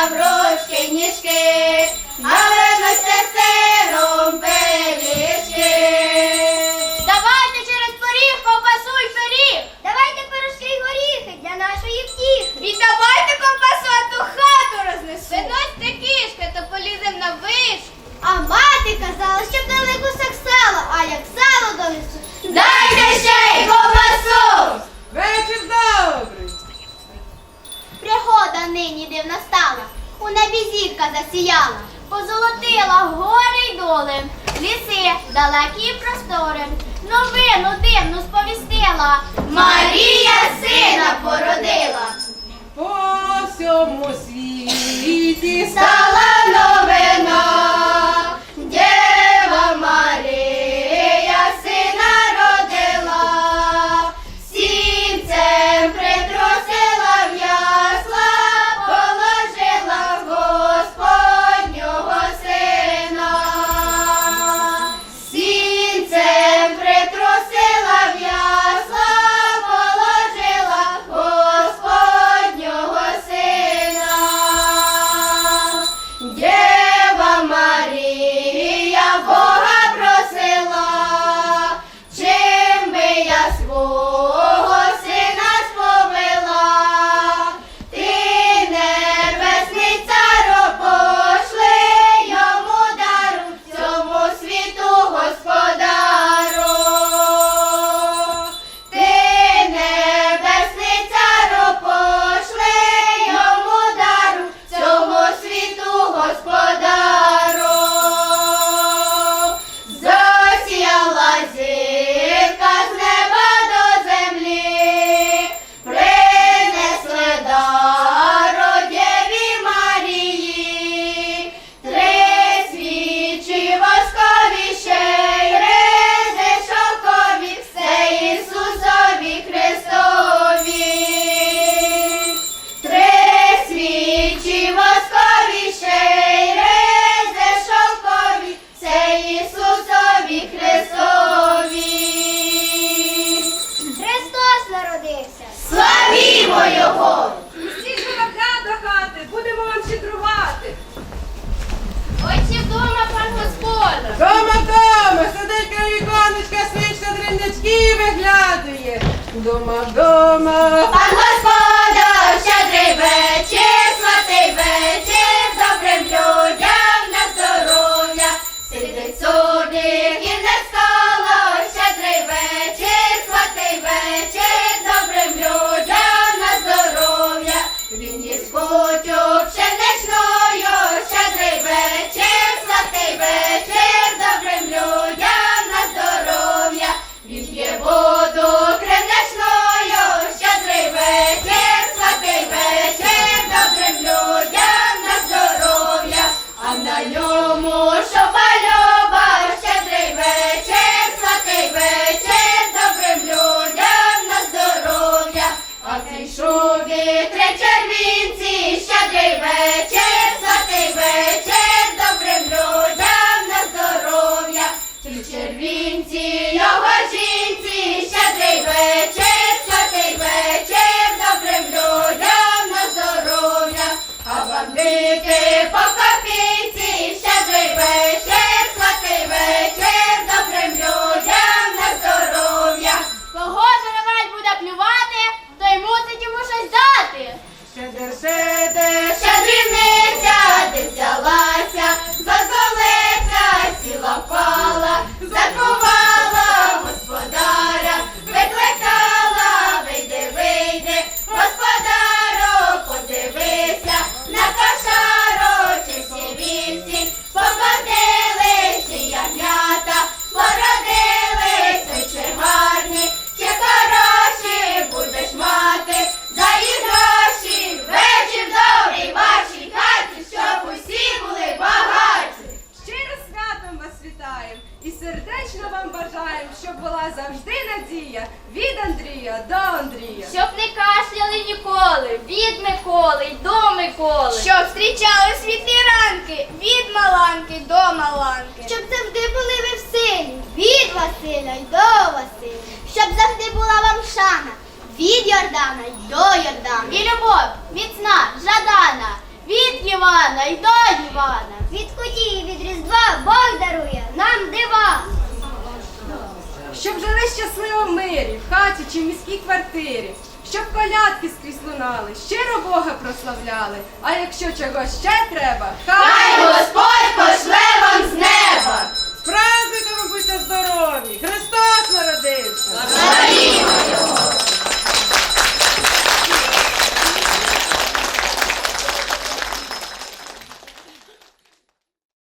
горішки, але носьте сиром пиріжки. Давайте через поріг ковбасу й пиріг. Давайте пирожки й горіхи для нашої втіхи. І давайте ковбасу, а ту хату рознесу. Виносьте кішки, то полізем на вишку. А мати казала, щоб засіяла, позолотила гори й доли, ліси далекі простори. Новину дивну сповістила. Марія сина породила. Його! Всі журавля до хати, будемо вам щедрувати. Ось вдома пан господар. Дома, дома, сидить край віконечка, свічка дрібнячки виглядує. Дома, дома. Пан Господар, а була завжди надія від Андрія до Андрія. Щоб не кашляли ніколи, від Миколи й до Миколи. Щоб зустрічали світлі ранки, від Маланки до Маланки. Щоб завжди були ви в силі, від Василя й до Василя. Щоб завжди була вам шана, від Йордана й до Йордана. І любов міцна, жадана, від Івана й до Івана. Від куті, від Різдва Бог дарує щоб жили щасливо в мирі, в хаті чи в міській квартирі, щоб колядки скрізь лунали, щиро Бога прославляли. А якщо чогось ще треба, хай Господь пошле вам з неба! З праздниками будьте здорові!